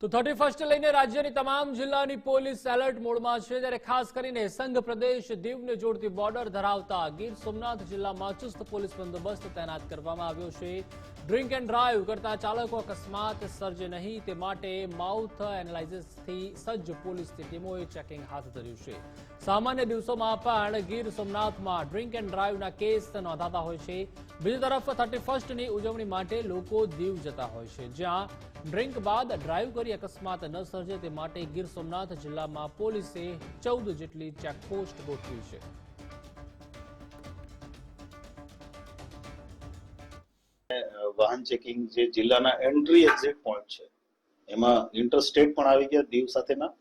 તો thirty first લઈને રાજ્યની તમામ જિલ્લાની પોલીસ એલર્ટ મોડમાં છે ત્યારે ખાસ કરીને સંઘ પ્રદેશ દીવને જોડતી બોર્ડર ધરાવતા ગીર સોમનાથ જિલ્લામાં ચુસ્ત પોલીસ બંદોબસ્ત તૈનાત કરવામાં આવ્યો છે. ડ્રિંક એન્ડ ડ્રાઈવ કરતા ચાલકો અકસ્માત સર્જે નહીં, તે માટે માઉથ એનાલાઇઝિસથી સજ્જ પોલીસની ટીમોએ ચેકિંગ હાથ ધર્યું છે. સામાન્ય દિવસોમાં પણ ગીર સોમનાથમાં ડ્રિંક એન્ડ ડ્રાઈવના કેસ નોંધાતા હોય છે. બીજી તરફ થર્ટી ફર્સ્ટની ઉજવણી માટે લોકો દીવ જતા હોય છે, જ્યાં ડ્રિંક બાદ ડ્રાઈવ કરી અકસ્માત ન સર્જે તે માટે ગીર સોમનાથ જિલ્લામાં પોલીસે ચૌદ જેટલી ચેકપોસ્ટ ગોઠવી છે. વાહન ચેકિંગ જે જિલ્લાના એન્ટ્રી એક્ઝિટ પોઈન્ટ છે, એમાં ઇન્ટરસ્ટેટ પણ આવી ગયા દીવ સાથેના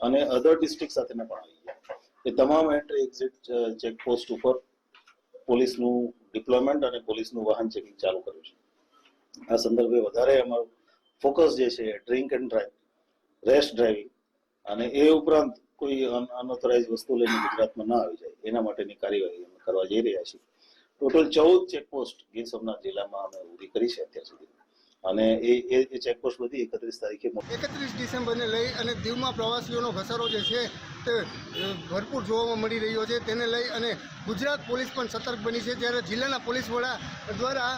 અને અધર ડિસ્ટ્રિક્ટ સાથેના પણ આવી ગયા. એ તમામ એન્ટ્રી એક્ઝિટ ચેકપોસ્ટ ઉપર પોલીસનું ડિપ્લોયમેન્ટ અને પોલીસનું વાહન ચેકિંગ ચાલુ કર્યું છે. આ સંદર્ભે વધારે અમારું ફોકસ જે છે, drink and drive rest driving. અને એ ઉપરાંત કોઈ અનઓથોરાઇઝ વસ્તુ લઈને ગુજરાતમાં ના આવી જાય, એના માટેની કાર્યવાહી અમે કરવા જઈ રહ્યા છીએ. ટોટલ ચૌદ ચેકપોસ્ટ ગીર સોમનાથ જિલ્લામાં અમે ઊભી કરી છે અત્યાર સુધી. અને એ, એ- ચેકપોસ્ટ બધી એકત્રીસ તારીખે એકત્રીસ ડિસેમ્બરને લઈ અને દીવમાં પ્રવાસીઓનો ઘસારો જે છે ભરપૂર જોવામાં મળી રહ્યો છે. તેને લઈ અને ગુજરાત પોલીસ પણ સતર્ક બની છે. જ્યારે જિલ્લાના પોલીસ વડા દ્વારા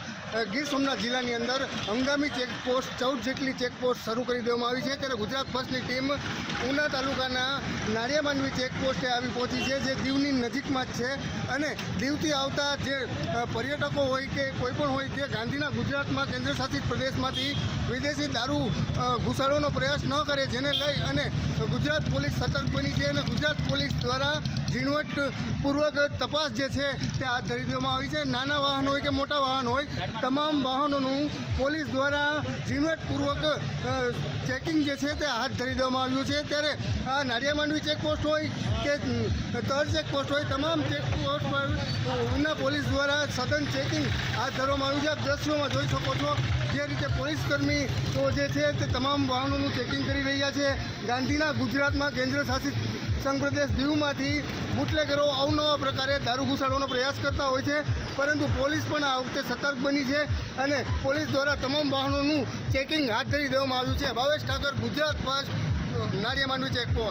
ગીર સોમનાથ જિલ્લાની અંદર હંગામી ચેકપોસ્ટ, ચૌદ જેટલી ચેકપોસ્ટ શરૂ કરી દેવામાં આવી છે. ત્યારે ગુજરાત ફર્સ્ટની ટીમ ઉના તાલુકાના નાળિયા માંડવી ચેકપોસ્ટે આવી પહોંચી છે, જે દીવની નજીકમાં જ છે. અને દીવથી આવતા જે પર્યટકો હોય કે કોઈ પણ હોય તે ગુજરાતમાં કેન્દ્ર શાસિત પ્રદેશમાંથી વિદેશી દારૂ ઘુસાડવાનો પ્રયાસ ન કરે, જેને લઈ અને ગુજરાત પોલીસ સતર્ક બની છે અને ગુજરાત પોલીસ દ્વારા ઝીણવટપૂર્વક તપાસ જે છે તે હાથ ધરી દેવામાં આવી છે. નાના વાહન હોય કે મોટા વાહન હોય, તમામ વાહનોનું પોલીસ દ્વારા ઝીણવટપૂર્વક ચેકિંગ જે છે તે હાથ ધરી દેવામાં આવ્યું છે. ત્યારે આ નારિયા માંડવી ચેકપોસ્ટ હોય કે તર ચેકપોસ્ટ હોય, તમામ ચેકપોસ્ટ પર ઉના પોલીસ દ્વારા સઘન ચેકિંગ હાથ ધરવામાં આવ્યું છે. આપ દ્રશ્યોમાં જોઈ શકો છો જે રીતે પોલીસ કર્મીઓ જે છે તે તમામ વાહનોનું ચેકિંગ કરી રહ્યા છે. ગાંધીના ગુજરાતમાં કેન્દ્ર શાસિત સંઘ પ્રદેશ દીવમાંથી બુટલેગરો અવનવા પ્રકારે દારૂ ઘુસાડવાનો પ્રયાસ કરતા હોય છે. પરંતુ પોલીસ પણ આ વખતે સતર્ક બની છે અને પોલીસ દ્વારા તમામ વાહનોનું ચેકિંગ હાથ ધરી દેવામાં આવ્યું છે. Bhavesh Thakar, Gujarat first, Nariya Mandvi checkpost.